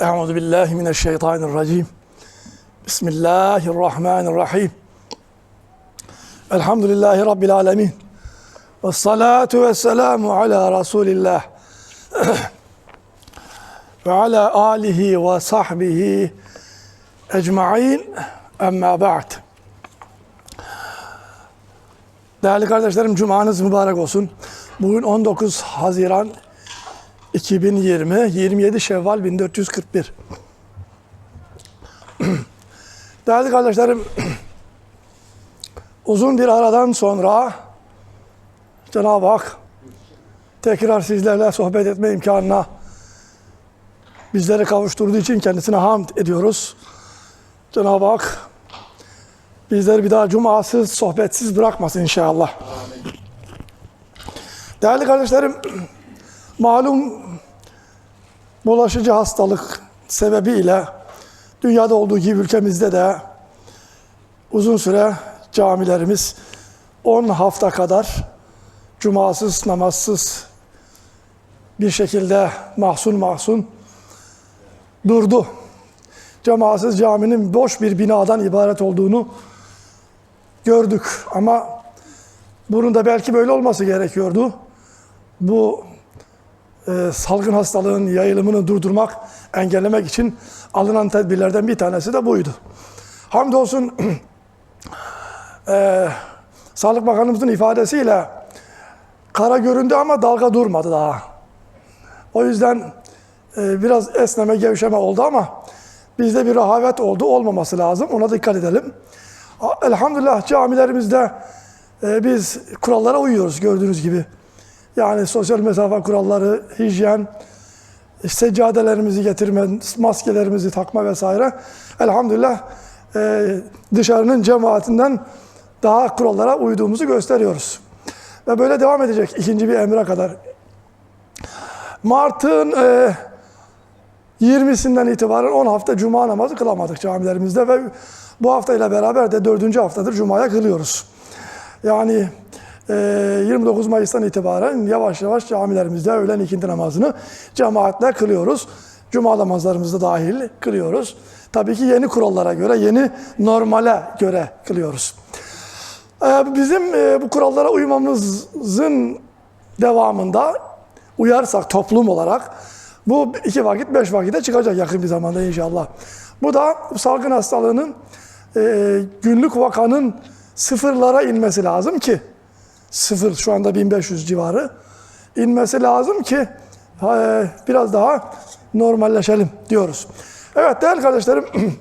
Euzu billahi mineşşeytanirracim. Bismillahirrahmanirrahim. Elhamdülillahi Rabbil alemin. Ve salatu ve selamu ala Resulillah. ve ala alihi ve sahbihi ecma'in. Emma ba'd. Değerli kardeşlerim, Cumanız mübarek olsun. Bugün 19 Haziran 2020, 27 Şevval 1441. Değerli kardeşlerim, uzun bir aradan sonra Cenab-ı Hak tekrar sizlerle sohbet etme imkanına bizleri kavuşturduğu için kendisine hamd ediyoruz. Cenab-ı Hak bizleri bir daha cumasız, sohbetsiz bırakmasın inşallah. Değerli kardeşlerim, malum bulaşıcı hastalık sebebiyle dünyada olduğu gibi ülkemizde de uzun süre camilerimiz 10 hafta kadar cumasız, namazsız bir şekilde mahzun mahzun durdu. Cemaatsiz caminin boş bir binadan ibaret olduğunu gördük ama bunun da belki böyle olması gerekiyordu. Bu e, salgın hastalığın yayılımını durdurmak, engellemek için alınan tedbirlerden bir tanesi de buydu. Hamdolsun e, Sağlık Bakanımızın ifadesiyle kara göründü ama dalga durmadı daha. O yüzden e, biraz esneme, gevşeme oldu ama bizde bir rahavet oldu, olmaması lazım. Ona dikkat edelim. Elhamdülillah camilerimizde e, biz kurallara uyuyoruz gördüğünüz gibi. Yani sosyal mesafe kuralları, hijyen, seccadelerimizi getirme, maskelerimizi takma vesaire. Elhamdülillah e, dışarının cemaatinden daha kurallara uyduğumuzu gösteriyoruz. Ve böyle devam edecek ikinci bir emre kadar. Mart'ın e, 20'sinden itibaren 10 hafta cuma namazı kılamadık camilerimizde ve bu haftayla beraber de dördüncü haftadır cumaya kılıyoruz. Yani 29 Mayıs'tan itibaren yavaş yavaş camilerimizde öğlen ikindi namazını cemaatle kılıyoruz. Cuma namazlarımızda dahil kılıyoruz. Tabii ki yeni kurallara göre, yeni normale göre kılıyoruz. Bizim bu kurallara uymamızın devamında uyarsak toplum olarak bu iki vakit, beş vakite çıkacak yakın bir zamanda inşallah. Bu da salgın hastalığının günlük vakanın sıfırlara inmesi lazım ki sıfır şu anda 1500 civarı inmesi lazım ki biraz daha normalleşelim diyoruz. Evet değerli kardeşlerim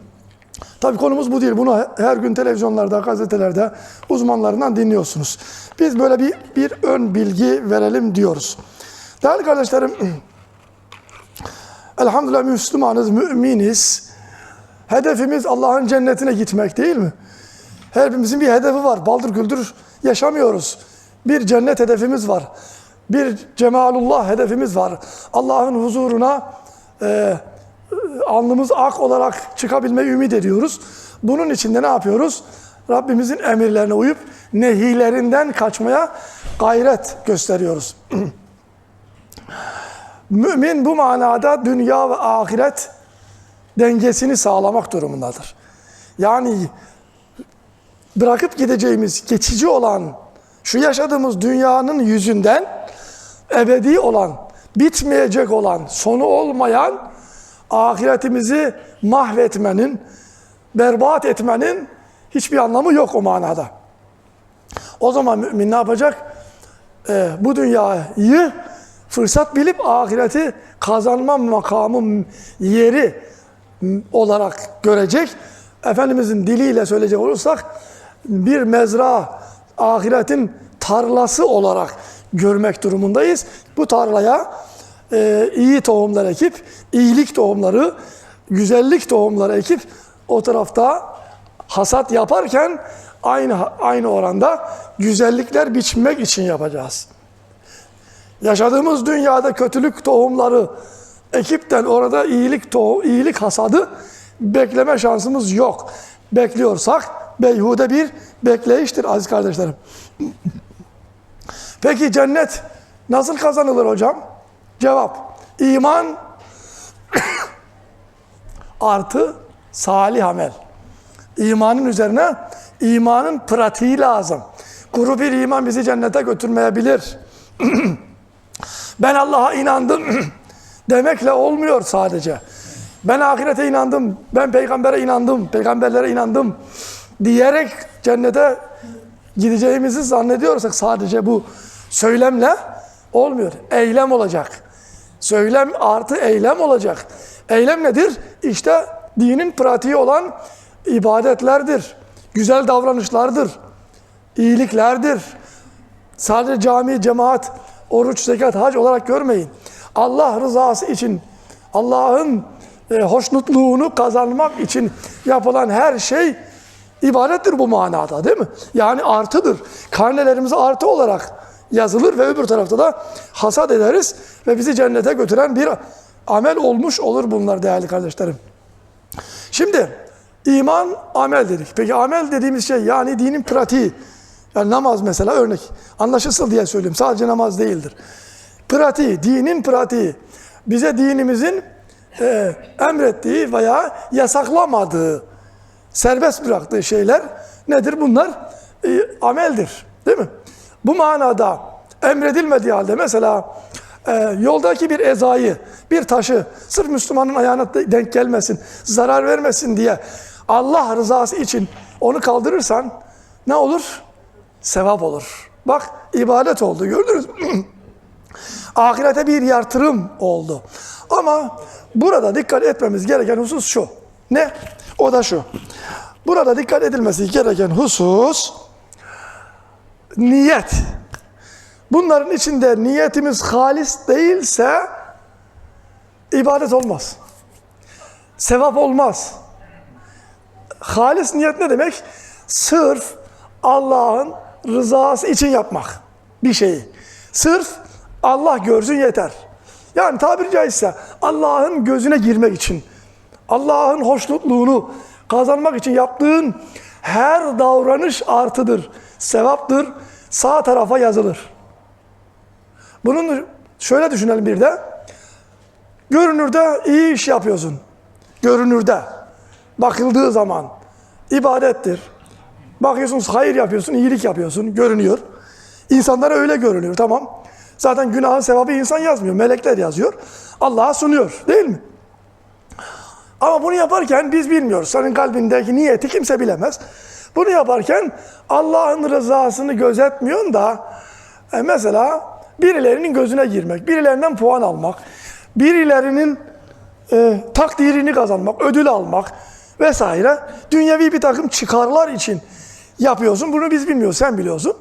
tabi konumuz bu değil. Bunu her gün televizyonlarda, gazetelerde uzmanlarından dinliyorsunuz. Biz böyle bir, bir ön bilgi verelim diyoruz. Değerli kardeşlerim elhamdülillah Müslümanız, müminiz. Hedefimiz Allah'ın cennetine gitmek değil mi? Hepimizin bir hedefi var. Baldır güldür yaşamıyoruz. Bir cennet hedefimiz var. Bir cemalullah hedefimiz var. Allah'ın huzuruna e, alnımız ak olarak çıkabilmeyi ümit ediyoruz. Bunun için de ne yapıyoruz? Rabbimizin emirlerine uyup nehilerinden kaçmaya gayret gösteriyoruz. Mümin bu manada dünya ve ahiret dengesini sağlamak durumundadır. Yani bırakıp gideceğimiz geçici olan şu yaşadığımız dünyanın yüzünden ebedi olan, bitmeyecek olan, sonu olmayan ahiretimizi mahvetmenin, berbat etmenin hiçbir anlamı yok o manada. O zaman mümin ne yapacak? Ee, bu dünyayı fırsat bilip ahireti kazanma makamı yeri olarak görecek. Efendimizin diliyle söyleyecek olursak bir mezra ahiretin tarlası olarak görmek durumundayız. Bu tarlaya e, iyi tohumlar ekip, iyilik tohumları, güzellik tohumları ekip o tarafta hasat yaparken aynı aynı oranda güzellikler biçmek için yapacağız. Yaşadığımız dünyada kötülük tohumları ekipten orada iyilik tohum, iyilik hasadı bekleme şansımız yok. Bekliyorsak beyhude bir bekleyiştir aziz kardeşlerim. Peki cennet nasıl kazanılır hocam? Cevap, iman artı salih amel. İmanın üzerine imanın pratiği lazım. Kuru bir iman bizi cennete götürmeyebilir. ben Allah'a inandım demekle olmuyor sadece. Ben ahirete inandım, ben peygambere inandım, peygamberlere inandım diyerek cennete gideceğimizi zannediyorsak sadece bu söylemle olmuyor. Eylem olacak. Söylem artı eylem olacak. Eylem nedir? İşte dinin pratiği olan ibadetlerdir. Güzel davranışlardır. iyiliklerdir. Sadece cami, cemaat, oruç, zekat, hac olarak görmeyin. Allah rızası için, Allah'ın e, hoşnutluğunu kazanmak için yapılan her şey ibadettir bu manada değil mi? Yani artıdır. Karnelerimize artı olarak yazılır ve öbür tarafta da hasat ederiz ve bizi cennete götüren bir amel olmuş olur bunlar değerli kardeşlerim. Şimdi iman amel dedik. Peki amel dediğimiz şey yani dinin pratiği. Yani namaz mesela örnek. Anlaşılsın diye söyleyeyim. Sadece namaz değildir. Pratiği, dinin pratiği. Bize dinimizin e, emrettiği veya yasaklamadığı, serbest bıraktığı şeyler nedir? Bunlar e, ameldir. Değil mi? Bu manada emredilmediği halde mesela e, yoldaki bir ezayı, bir taşı sırf Müslümanın ayağına de- denk gelmesin, zarar vermesin diye Allah rızası için onu kaldırırsan ne olur? Sevap olur. Bak ibadet oldu gördünüz mü? Ahirete bir yatırım oldu. Ama burada dikkat etmemiz gereken husus şu. Ne? O da şu. Burada dikkat edilmesi gereken husus niyet. Bunların içinde niyetimiz halis değilse ibadet olmaz. Sevap olmaz. Halis niyet ne demek? Sırf Allah'ın rızası için yapmak bir şeyi. Sırf Allah görsün yeter. Yani tabiri caizse Allah'ın gözüne girmek için, Allah'ın hoşnutluğunu kazanmak için yaptığın her davranış artıdır, sevaptır, sağ tarafa yazılır. Bunun şöyle düşünelim bir de. Görünürde iyi iş yapıyorsun. Görünürde. Bakıldığı zaman ibadettir. Bakıyorsunuz hayır yapıyorsun, iyilik yapıyorsun, görünüyor. İnsanlara öyle görünüyor, tamam. Zaten günahın sevabı insan yazmıyor, melekler yazıyor. Allah'a sunuyor, değil mi? Ama bunu yaparken biz bilmiyoruz. Senin kalbindeki niyeti kimse bilemez. Bunu yaparken Allah'ın rızasını gözetmiyorsun da e, mesela birilerinin gözüne girmek, birilerinden puan almak, birilerinin e, takdirini kazanmak, ödül almak vesaire dünyevi bir takım çıkarlar için yapıyorsun. Bunu biz bilmiyoruz, sen biliyorsun.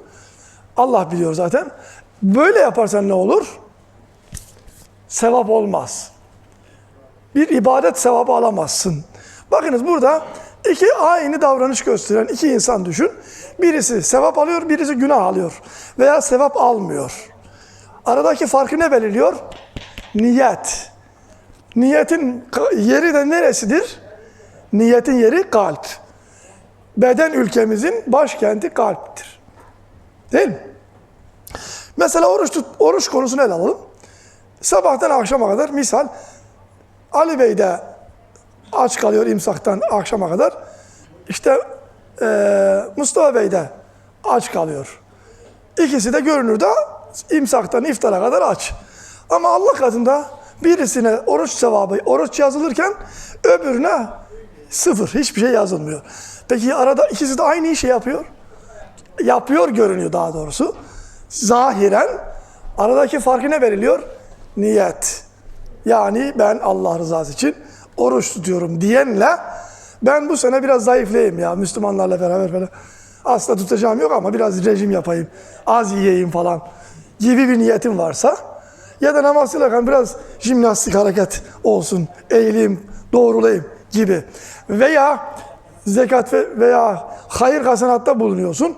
Allah biliyor zaten. Böyle yaparsan ne olur? Sevap olmaz. Bir ibadet sevabı alamazsın. Bakınız burada iki aynı davranış gösteren iki insan düşün. Birisi sevap alıyor, birisi günah alıyor. Veya sevap almıyor. Aradaki farkı ne belirliyor? Niyet. Niyetin yeri de neresidir? Niyetin yeri kalp. Beden ülkemizin başkenti kalptir. Değil mi? Mesela oruç, tut, oruç konusunu ele alalım. Sabahtan akşama kadar misal Ali Bey de aç kalıyor imsaktan akşama kadar. İşte eee, Mustafa Bey de aç kalıyor. İkisi de görünürde imsaktan iftara kadar aç. Ama Allah katında birisine oruç sevabı, oruç yazılırken öbürüne sıfır, hiçbir şey yazılmıyor. Peki arada ikisi de aynı işi yapıyor. Yapıyor görünüyor daha doğrusu. Zahiren aradaki farkı ne veriliyor? Niyet. Yani ben Allah rızası için oruç tutuyorum diyenle ben bu sene biraz zayıflayayım ya Müslümanlarla beraber falan. Aslında tutacağım yok ama biraz rejim yapayım. Az yiyeyim falan gibi bir niyetim varsa ya da namaz kılarken biraz jimnastik hareket olsun, eğileyim, doğrulayayım gibi. Veya zekat ve- veya hayır hasenatta bulunuyorsun.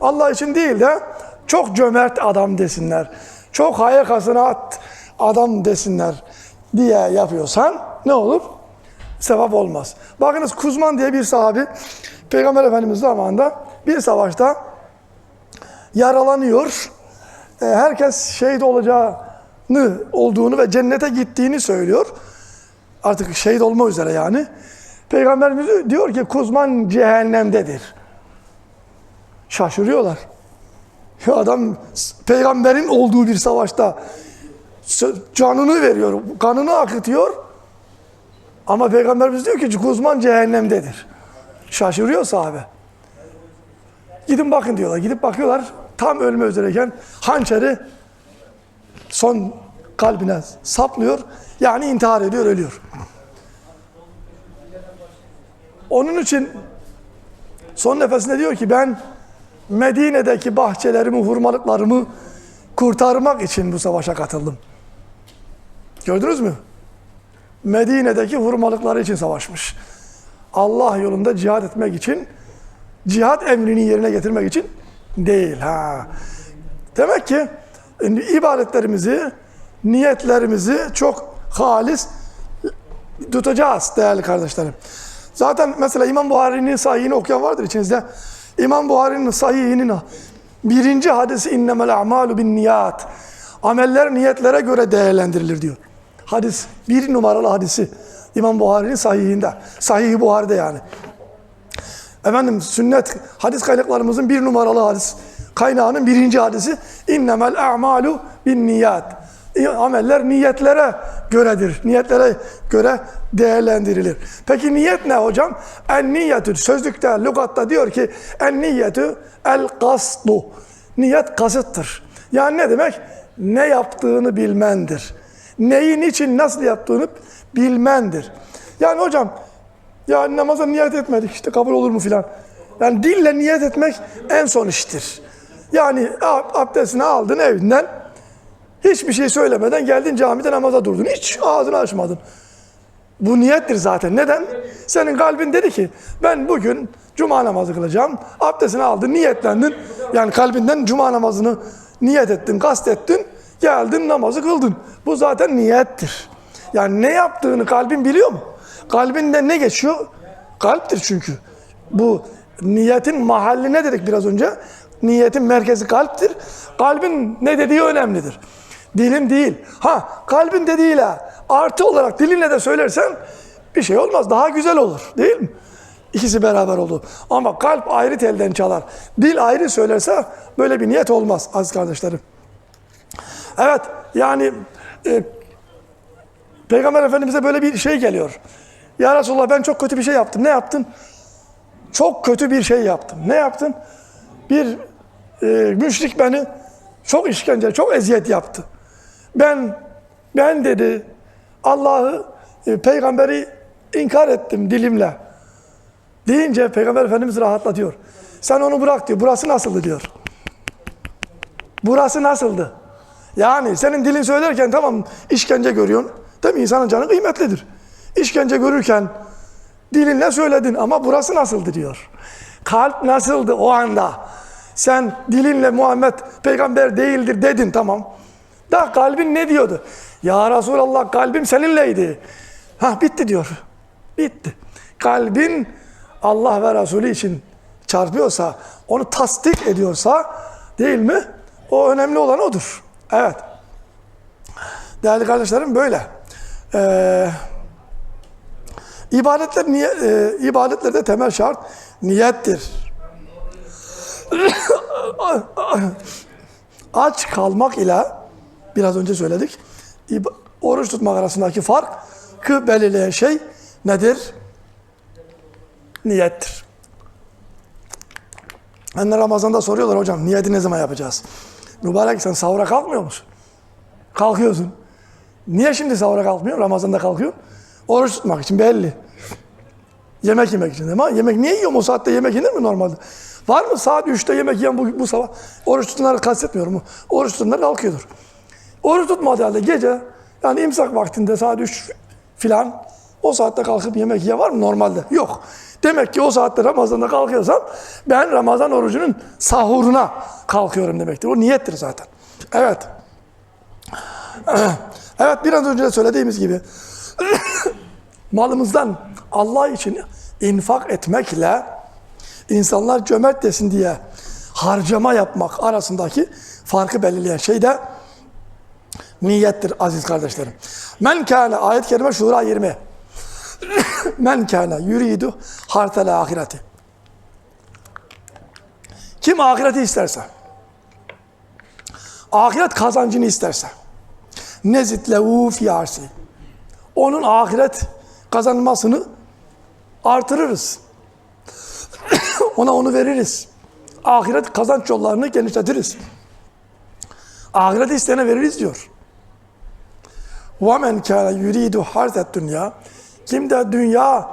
Allah için değil de çok cömert adam desinler. Çok hayır hasenat adam desinler diye yapıyorsan ne olur? Sevap olmaz. Bakınız Kuzman diye bir sahabi Peygamber Efendimiz zamanında bir savaşta yaralanıyor. E, Herkes şehit olacağını olduğunu ve cennete gittiğini söylüyor. artık şehit olma üzere yani. Peygamberimiz diyor ki Kuzman cehennemdedir. Şaşırıyorlar. Ya adam peygamberin olduğu bir savaşta canını veriyor, kanını akıtıyor. Ama peygamberimiz diyor ki Kuzman cehennemdedir. Şaşırıyor sahabe. Gidin bakın diyorlar. Gidip bakıyorlar. Tam ölme üzereyken hançeri son kalbine saplıyor. Yani intihar ediyor, ölüyor. Onun için son nefesinde diyor ki ben Medine'deki bahçelerimi, hurmalıklarımı kurtarmak için bu savaşa katıldım. Gördünüz mü? Medine'deki hurmalıkları için savaşmış. Allah yolunda cihad etmek için, cihad emrini yerine getirmek için değil. Ha. Demek ki e, ibadetlerimizi, niyetlerimizi çok halis tutacağız değerli kardeşlerim. Zaten mesela İmam Buhari'nin sahihini okuyan vardır içinizde. İmam Buhari'nin sahihinin birinci hadisi innemel a'malu bin niyat. Ameller niyetlere göre değerlendirilir diyor. Hadis, bir numaralı hadisi. İmam Buhari'nin sahihinde. Sahih-i Buhari'de yani. Efendim sünnet hadis kaynaklarımızın bir numaralı hadis kaynağının birinci hadisi innemel a'malu bin niyat. Ameller niyetlere göredir. Niyetlere göre değerlendirilir. Peki niyet ne hocam? En niyetü sözlükte, lügatta diyor ki en niyetü el kasdu. Niyet kasıttır. Yani ne demek? Ne yaptığını bilmendir. Neyin için nasıl yaptığını bilmendir. Yani hocam ya namaza niyet etmedik işte kabul olur mu filan. Yani dille niyet etmek en son iştir. Yani ab- abdestini aldın evinden hiçbir şey söylemeden geldin camide namaza durdun. Hiç ağzını açmadın. Bu niyettir zaten. Neden? Senin kalbin dedi ki ben bugün cuma namazı kılacağım. Abdestini aldın, niyetlendin. Yani kalbinden cuma namazını niyet ettin, kastettin. Geldin namazı kıldın. Bu zaten niyettir. Yani ne yaptığını kalbin biliyor mu? Kalbinde ne geçiyor? Kalptir çünkü. Bu niyetin mahalli ne dedik biraz önce? Niyetin merkezi kalptir. Kalbin ne dediği önemlidir. Dilim değil. Ha kalbin dediğiyle artı olarak dilinle de söylersen bir şey olmaz. Daha güzel olur. Değil mi? İkisi beraber oldu. Ama kalp ayrı telden çalar. Dil ayrı söylerse böyle bir niyet olmaz aziz kardeşlerim. Evet yani e, Peygamber Efendimiz'e böyle bir şey geliyor. Ya Resulallah ben çok kötü bir şey yaptım. Ne yaptın? Çok kötü bir şey yaptım. Ne yaptın? Bir e, müşrik beni çok işkence, çok eziyet yaptı. Ben, ben dedi Allah'ı, e, peygamberi inkar ettim dilimle. Deyince Peygamber Efendimiz rahatlatıyor. Sen onu bırak diyor. Burası nasıldı diyor. Burası nasıldı? Yani senin dilin söylerken tamam işkence görüyorsun. Değil mi? İnsanın canı kıymetlidir. İşkence görürken dilinle söyledin ama burası nasıldı diyor. Kalp nasıldı o anda? Sen dilinle Muhammed peygamber değildir dedin tamam. Da kalbin ne diyordu? Ya Resulallah kalbim seninleydi. Ha bitti diyor. Bitti. Kalbin Allah ve Resulü için çarpıyorsa, onu tasdik ediyorsa değil mi? O önemli olan odur. Evet. Değerli kardeşlerim böyle. Ee, ibadetler niye, e, ibadetlerde temel şart niyettir. Aç kalmak ile biraz önce söyledik. Oruç tutmak arasındaki farkı belirleyen şey nedir? Niyettir. Anne Ramazan'da soruyorlar hocam niyeti ne zaman yapacağız? Mübarek sen sahura kalkmıyor musun? Kalkıyorsun. Niye şimdi sahura kalkmıyorsun? Ramazan'da kalkıyorsun. Oruç tutmak için belli. Yemek yemek için ama yemek niye yiyorum o saatte yemek yenir mi normalde? Var mı saat 3'te yemek yiyen bu, bu sabah? Oruç tutanları kastetmiyorum. Oruç tutanlar kalkıyordur. Oruç tutmadığı halde gece yani imsak vaktinde saat 3 filan o saatte kalkıp yemek yiyen var mı normalde? Yok. Demek ki o saatte Ramazan'da kalkıyorsam ben Ramazan orucunun sahuruna kalkıyorum demektir. O niyettir zaten. Evet. Evet biraz önce de söylediğimiz gibi malımızdan Allah için infak etmekle insanlar cömert desin diye harcama yapmak arasındaki farkı belirleyen şey de niyettir aziz kardeşlerim. Men kâne ayet-i kerime Şura 20. Men kana yuridu hartel ahireti. Kim ahireti isterse, ahiret kazancını isterse, nezit lehu fi arsi. Onun ahiret kazanmasını artırırız. Ona onu veririz. Ahiret kazanç yollarını genişletiriz. Ahireti isteyene veririz diyor. وَمَنْ كَانَ يُرِيدُ حَرْثَ dünya Kim de dünya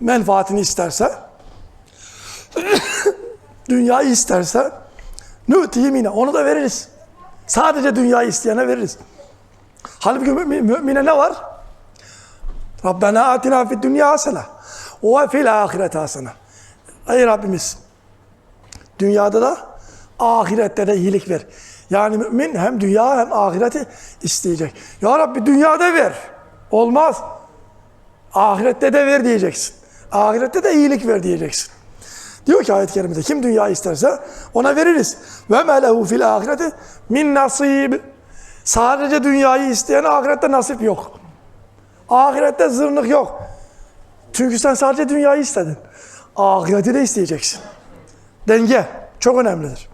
menfaatini isterse, dünyayı isterse, nü'tihi mine, onu da veririz. Sadece dünyayı isteyene veririz. Halbuki mümin, mümine ne var? Rabbena atina fid dünya hasene ve fil ahirete hasene. Ey Rabbimiz, dünyada da ahirette de iyilik ver. Yani mümin hem dünya hem ahireti isteyecek. Ya Rabbi dünyada ver. Olmaz. Ahirette de ver diyeceksin. Ahirette de iyilik ver diyeceksin. Diyor ki ayet-i kerimede kim dünya isterse ona veririz. Ve melehu fil ahireti min nasib. Sadece dünyayı isteyen ahirette nasip yok. Ahirette zırnık yok. Çünkü sen sadece dünyayı istedin. Ahireti de isteyeceksin. Denge çok önemlidir.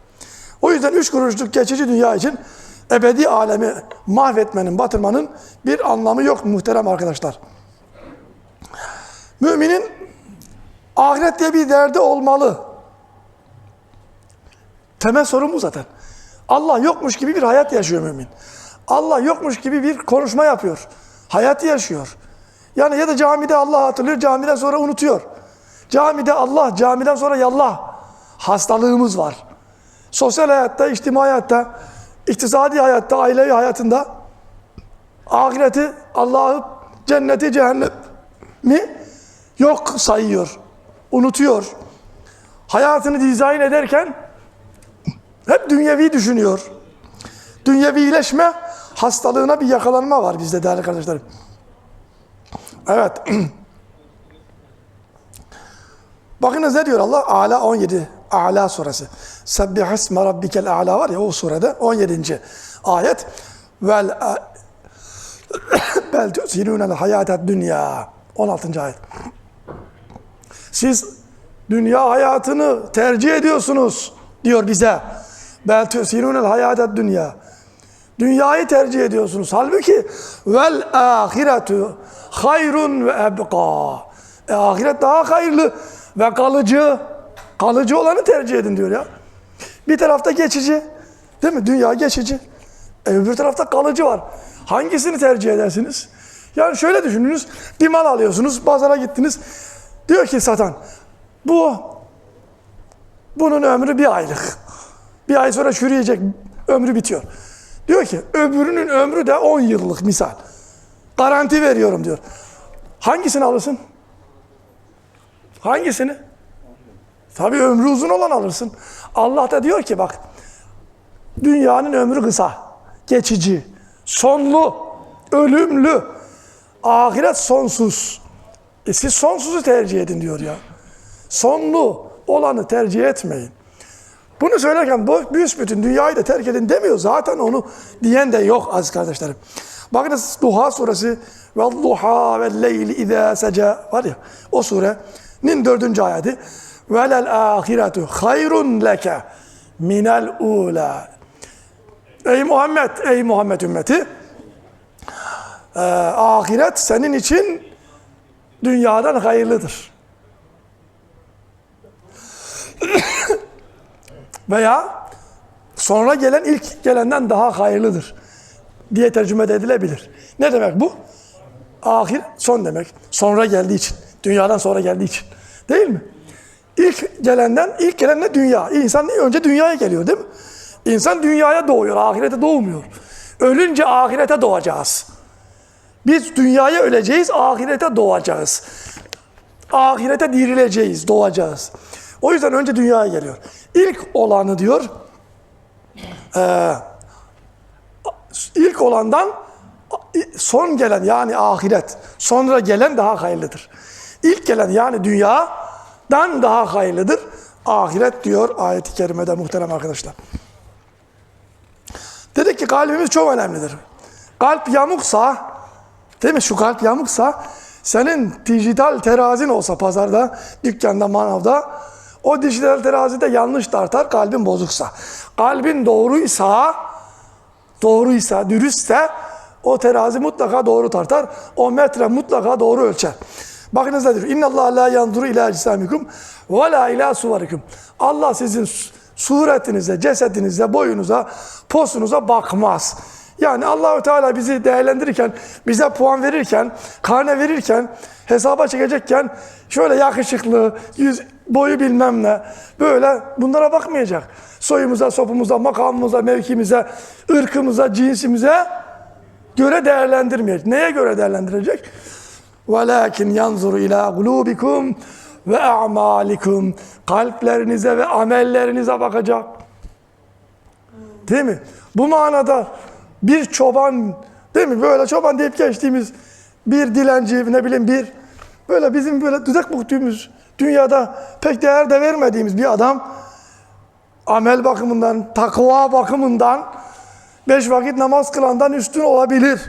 O yüzden üç kuruşluk geçici dünya için ebedi alemi mahvetmenin, batırmanın bir anlamı yok muhterem arkadaşlar. Müminin ahiret diye bir derdi olmalı. Temel sorun bu zaten. Allah yokmuş gibi bir hayat yaşıyor mümin. Allah yokmuş gibi bir konuşma yapıyor. Hayatı yaşıyor. Yani ya da camide Allah hatırlıyor, camiden sonra unutuyor. Camide Allah, camiden sonra yallah. Hastalığımız var. Sosyal hayatta, içtimai hayatta, iktisadi hayatta, ailevi hayatında ahireti, Allah'ı, cenneti, cehennemi yok sayıyor, unutuyor. Hayatını dizayn ederken hep dünyevi düşünüyor. Dünyevileşme hastalığına bir yakalanma var bizde değerli kardeşlerim. Evet. Bakınız ne diyor Allah? Ala 17. Ala suresi. Sebbihisme rabbikel a'la var ya o surede 17. ayet. Vel bel tu'sirunel hayatet dünya. 16. ayet. Siz dünya hayatını tercih ediyorsunuz diyor bize. Bel tu'sirunel hayatet dünya. Dünyayı tercih ediyorsunuz. Halbuki vel ahiretu hayrun ve ebqa. E, ahiret daha hayırlı ve kalıcı. Kalıcı olanı tercih edin diyor ya. Bir tarafta geçici. Değil mi? Dünya geçici. E, öbür tarafta kalıcı var. Hangisini tercih edersiniz? Yani şöyle düşününüz. Bir mal alıyorsunuz. Pazara gittiniz. Diyor ki satan. Bu bunun ömrü bir aylık. Bir ay sonra çürüyecek. Ömrü bitiyor. Diyor ki öbürünün ömrü de 10 yıllık misal. Garanti veriyorum diyor. Hangisini alırsın? Hangisini? Tabii ömrü uzun olan alırsın. Allah da diyor ki bak dünyanın ömrü kısa, geçici, sonlu, ölümlü. Ahiret sonsuz. E siz sonsuzu tercih edin diyor ya. Sonlu olanı tercih etmeyin. Bunu söylerken bu büsbütün dünyayı da terk edin demiyor. Zaten onu diyen de yok aziz kardeşlerim. Bakınız Duha suresi ve duha ve leyli izâ seca var ya o surenin dördüncü ayeti. Velel ahiretu hayrun leke minel ula. Ey Muhammed, ey Muhammed ümmeti, e, ahiret senin için dünyadan hayırlıdır. Veya sonra gelen ilk gelenden daha hayırlıdır diye tercüme edilebilir. Ne demek bu? Ahir son demek. Sonra geldiği için. Dünyadan sonra geldiği için. Değil mi? İlk gelenden, ilk gelen ne dünya? İnsan önce dünyaya geliyor değil mi? İnsan dünyaya doğuyor, ahirete doğmuyor. Ölünce ahirete doğacağız. Biz dünyaya öleceğiz, ahirete doğacağız. Ahirete dirileceğiz, doğacağız. O yüzden önce dünyaya geliyor. İlk olanı diyor, e, ilk olandan son gelen yani ahiret, sonra gelen daha hayırlıdır. İlk gelen yani dünyadan daha hayırlıdır. Ahiret diyor ayet-i kerimede muhterem arkadaşlar. Dedik ki kalbimiz çok önemlidir. Kalp yamuksa, değil mi? Şu kalp yamuksa Senin dijital terazin olsa pazarda, dükkanda, manavda o dijital terazide yanlış tartar kalbin bozuksa. Kalbin doğruysa, doğruysa, dürüstse o terazi mutlaka doğru tartar. O metre mutlaka doğru ölçer. Bakınız ne diyor? İnna Allah la yanzuru ila cisamikum ve la ila suvarikum. Allah sizin su- suretinize, cesedinize, boyunuza, posunuza bakmaz. Yani Allahu Teala bizi değerlendirirken, bize puan verirken, karne verirken, hesaba çekecekken şöyle yakışıklı, yüz boyu bilmem ne böyle bunlara bakmayacak. Soyumuza, sopumuza, makamımıza, mevkimize, ırkımıza, cinsimize göre değerlendirmeyecek. Neye göre değerlendirecek? Velakin yanzuru ila gulubikum ve a'malikum. Kalplerinize ve amellerinize bakacak. Değil mi? Bu manada bir çoban değil mi? Böyle çoban deyip geçtiğimiz bir dilenci ne bileyim bir böyle bizim böyle düzek büktüğümüz dünyada pek değer de vermediğimiz bir adam amel bakımından, takva bakımından beş vakit namaz kılandan üstün olabilir.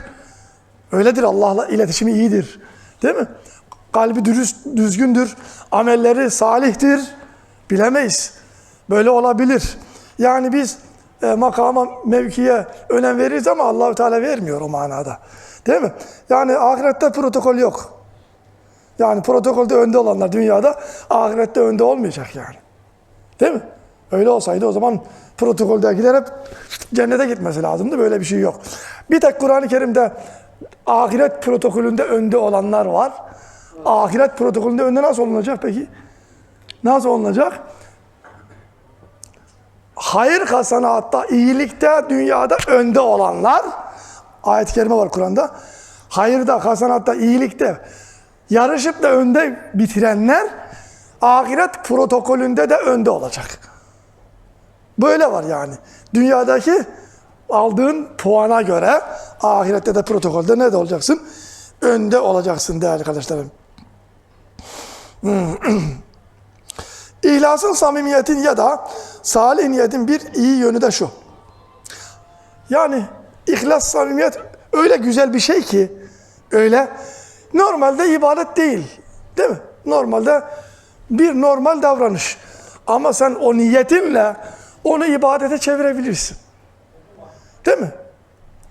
Öyledir Allah'la iletişimi iyidir. Değil mi? Kalbi dürüst, düzgündür. Amelleri salihtir. Bilemeyiz. Böyle olabilir. Yani biz e, makama, mevkiye önem veririz ama Allahü Teala vermiyor o manada. Değil mi? Yani ahirette protokol yok. Yani protokolde önde olanlar dünyada ahirette önde olmayacak yani. Değil mi? Öyle olsaydı o zaman protokoldekiler hep cennete gitmesi lazımdı. Böyle bir şey yok. Bir tek Kur'an-ı Kerim'de ahiret protokolünde önde olanlar var. Ahiret protokolünde önde nasıl olunacak peki? Nasıl olunacak? Hayır hasanatta, iyilikte, dünyada önde olanlar, ayet-i kerime var Kur'an'da. Hayırda, hasanatta, iyilikte yarışıp da önde bitirenler, ahiret protokolünde de önde olacak. Böyle var yani. Dünyadaki aldığın puana göre ahirette de protokolde ne de olacaksın? Önde olacaksın değerli arkadaşlarım. İhlasın, samimiyetin ya da salih niyetin bir iyi yönü de şu. Yani ihlas, samimiyet öyle güzel bir şey ki öyle normalde ibadet değil. Değil mi? Normalde bir normal davranış. Ama sen o niyetinle onu ibadete çevirebilirsin. Değil mi?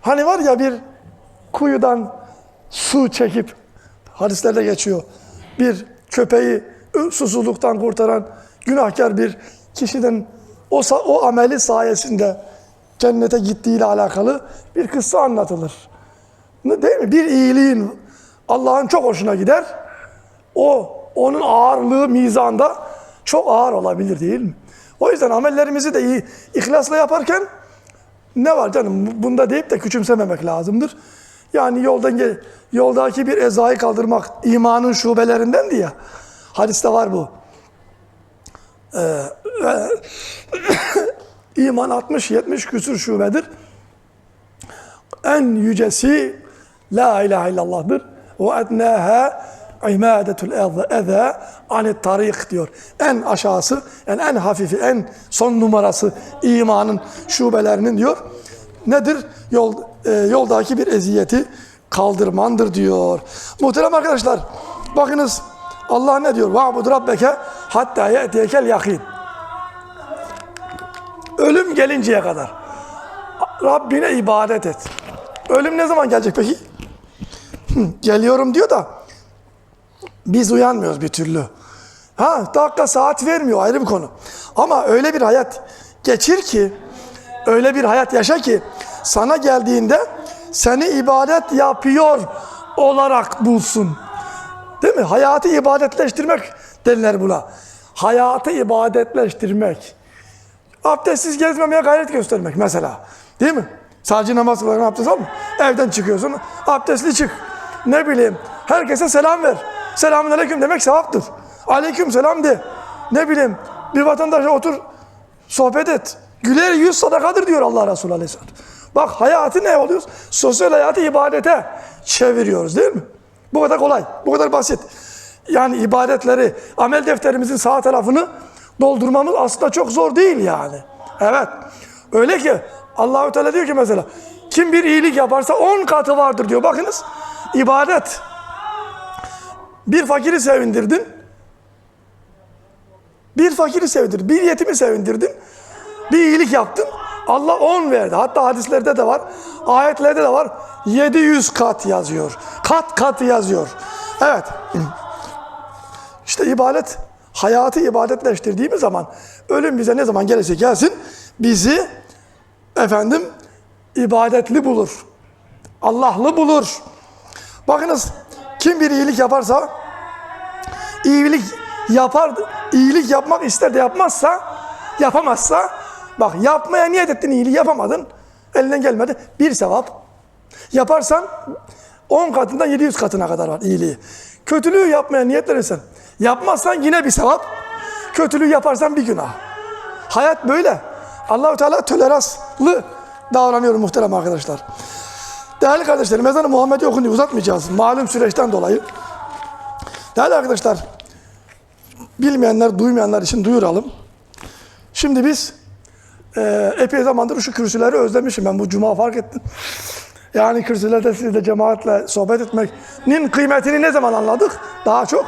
Hani var ya bir kuyudan su çekip hadislerde geçiyor. Bir köpeği susuzluktan kurtaran günahkar bir kişinin o, o ameli sayesinde cennete gittiğiyle alakalı bir kıssa anlatılır. Değil mi? Bir iyiliğin Allah'ın çok hoşuna gider. O onun ağırlığı mizanda çok ağır olabilir değil mi? O yüzden amellerimizi de iyi ihlasla yaparken ne var canım bunda deyip de küçümsememek lazımdır. Yani yoldan yoldaki bir ezayı kaldırmak imanın şubelerinden ya. Hadiste var bu. Ee, iman 60-70 küsür şubedir. En yücesi La ilahe illallah'dır. Ve etnâhâ imadetul eza anit tarik diyor. En aşağısı, yani en hafifi, en son numarası imanın şubelerinin diyor. Nedir? Yol, e, yoldaki bir eziyeti kaldırmandır diyor. Muhterem arkadaşlar, bakınız Allah ne diyor? Va'bud rabbeke hatta ye'tiyekel yakin. Ölüm gelinceye kadar Rabbine ibadet et. Ölüm ne zaman gelecek peki? Geliyorum diyor da biz uyanmıyoruz bir türlü. Ha dakika saat vermiyor ayrı bir konu. Ama öyle bir hayat geçir ki öyle bir hayat yaşa ki sana geldiğinde seni ibadet yapıyor olarak bulsun. Değil mi? Hayatı ibadetleştirmek derler buna. Hayatı ibadetleştirmek. Abdestsiz gezmemeye gayret göstermek mesela. Değil mi? Sadece namaz kılarken abdest alma. Evden çıkıyorsun, abdestli çık. Ne bileyim, herkese selam ver. Selamun aleyküm demek sevaptır. Aleyküm selam de. Ne bileyim, bir vatandaşa otur, sohbet et. Güler yüz sadakadır diyor Allah Resulü Aleyhisselam. Bak hayatı ne oluyoruz? Sosyal hayatı ibadete çeviriyoruz değil mi? Bu kadar kolay, bu kadar basit. Yani ibadetleri, amel defterimizin sağ tarafını doldurmamız aslında çok zor değil yani. Evet. Öyle ki Allahü Teala diyor ki mesela kim bir iyilik yaparsa on katı vardır diyor. Bakınız ibadet. Bir fakiri sevindirdin. Bir fakiri sevindirdin. Bir yetimi sevindirdin. Bir iyilik yaptın. Allah 10 verdi. Hatta hadislerde de var. Ayetlerde de var. 700 kat yazıyor. Kat kat yazıyor. Evet. İşte ibadet, hayatı ibadetleştirdiğimiz zaman ölüm bize ne zaman gelirse gelsin bizi efendim ibadetli bulur. Allah'lı bulur. Bakınız kim bir iyilik yaparsa iyilik yapar, iyilik yapmak ister de yapmazsa, yapamazsa, bak yapmaya niyet ettin iyiliği yapamadın, elinden gelmedi, bir sevap. Yaparsan 10 katından 700 katına kadar var iyiliği. Kötülüğü yapmaya niyetlenirsen, yapmazsan yine bir sevap, kötülüğü yaparsan bir günah. Hayat böyle. Allahu Teala toleranslı davranıyor muhterem arkadaşlar. Değerli kardeşlerim, ezanı Muhammed'i okun diye uzatmayacağız. Malum süreçten dolayı. Değerli arkadaşlar, bilmeyenler, duymayanlar için duyuralım. Şimdi biz e, epey zamandır şu kürsüleri özlemişim. Ben bu cuma fark ettim. Yani kürsülerde sizle cemaatle sohbet etmenin kıymetini ne zaman anladık? Daha çok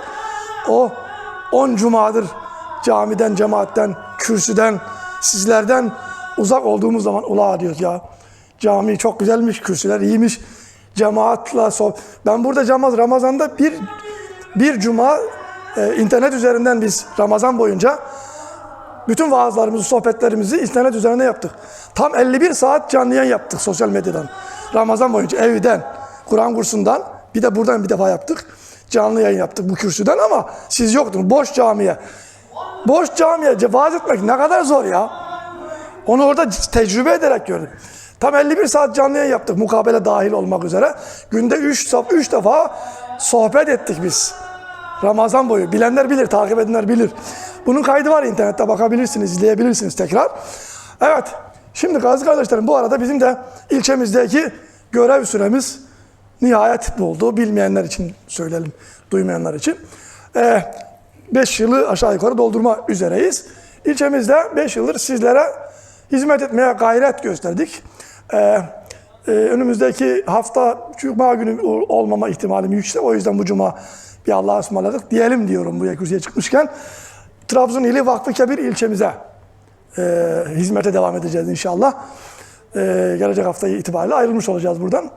o 10 cumadır camiden, cemaatten, kürsüden, sizlerden uzak olduğumuz zaman ula diyoruz ya. Cami çok güzelmiş, kürsüler iyiymiş. Cemaatla sohbet. Ben burada cemaat Ramazan'da bir bir cuma e, internet üzerinden biz Ramazan boyunca bütün vaazlarımızı, sohbetlerimizi internet üzerinde yaptık. Tam 51 saat canlı yayın yaptık sosyal medyadan. Ramazan boyunca evden, Kur'an kursundan bir de buradan bir defa yaptık. Canlı yayın yaptık bu kürsüden ama siz yoktunuz. Boş camiye. Boş camiye vaaz etmek ne kadar zor ya. Onu orada tecrübe ederek gördüm. Tam 51 saat canlı yayın yaptık mukabele dahil olmak üzere. Günde 3 3 defa sohbet ettik biz. Ramazan boyu. Bilenler bilir, takip edenler bilir. Bunun kaydı var internette bakabilirsiniz, izleyebilirsiniz tekrar. Evet, şimdi gazi kardeşlerim bu arada bizim de ilçemizdeki görev süremiz nihayet buldu. Bilmeyenler için söyleyelim, duymayanlar için. 5 yılı aşağı yukarı doldurma üzereyiz. İlçemizde 5 yıldır sizlere hizmet etmeye gayret gösterdik. Ee, e, önümüzdeki hafta cuma günü olmama ihtimalim yüksek. O yüzden bu cuma bir Allah'a ısmarladık diyelim diyorum bu kürsüye çıkmışken. Trabzon ili Vakfı Kebir ilçemize e, hizmete devam edeceğiz inşallah. E, gelecek hafta itibariyle ayrılmış olacağız buradan.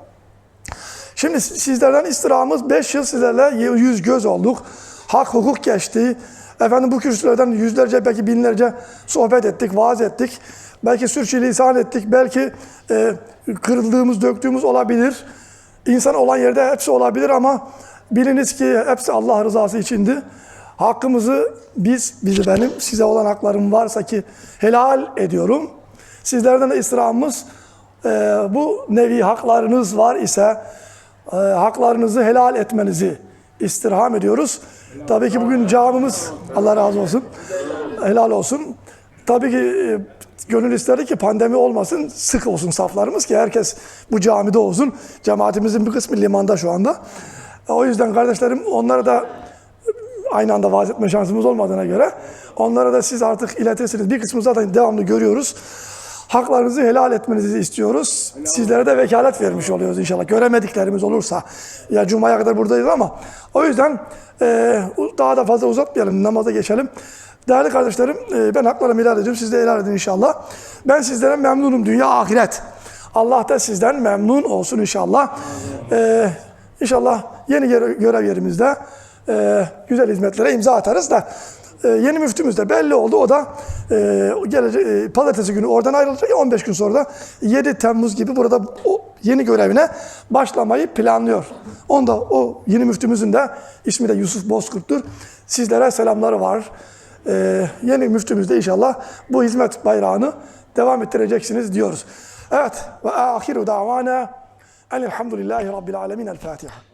Şimdi sizlerden istirhamımız 5 yıl sizlerle yüz göz olduk. Hak hukuk geçti. Efendim bu kürsülerden yüzlerce belki binlerce sohbet ettik, vaaz ettik. Belki sürçülisan ettik, belki e, kırıldığımız, döktüğümüz olabilir. İnsan olan yerde hepsi olabilir ama biliniz ki hepsi Allah rızası içindi. Hakkımızı biz, bizi benim, size olan haklarım varsa ki helal ediyorum. Sizlerden de istirhamımız e, bu nevi haklarınız var ise e, haklarınızı helal etmenizi istirham ediyoruz. Tabii ki bugün camimiz Allah razı olsun. Helal olsun. Tabii ki e, gönül isterdi ki pandemi olmasın, sık olsun saflarımız ki herkes bu camide olsun. Cemaatimizin bir kısmı limanda şu anda. O yüzden kardeşlerim onlara da aynı anda vaaz etme şansımız olmadığına göre onlara da siz artık iletirsiniz. Bir kısmı zaten devamlı görüyoruz. Haklarınızı helal etmenizi istiyoruz. Sizlere de vekalet vermiş oluyoruz inşallah. Göremediklerimiz olursa. Ya Cuma'ya kadar buradayız ama. O yüzden e, daha da fazla uzatmayalım. Namaza geçelim. Değerli kardeşlerim e, ben haklarımı helal ediyorum. Siz de helal edin inşallah. Ben sizlere memnunum. Dünya ahiret. Allah da sizden memnun olsun inşallah. E, inşallah yeni görev yerimizde e, güzel hizmetlere imza atarız da e, yeni müftümüz de belli oldu. O da e, gelecek e, pazartesi günü oradan ayrılacak. 15 gün sonra da 7 Temmuz gibi burada o yeni görevine başlamayı planlıyor. Onda o yeni müftümüzün de ismi de Yusuf Bozkurt'tur. Sizlere selamları var. E, yeni müftümüz de inşallah bu hizmet bayrağını devam ettireceksiniz diyoruz. Evet. Ve ahiru davana elhamdülillahi rabbil alemin. El Fatiha.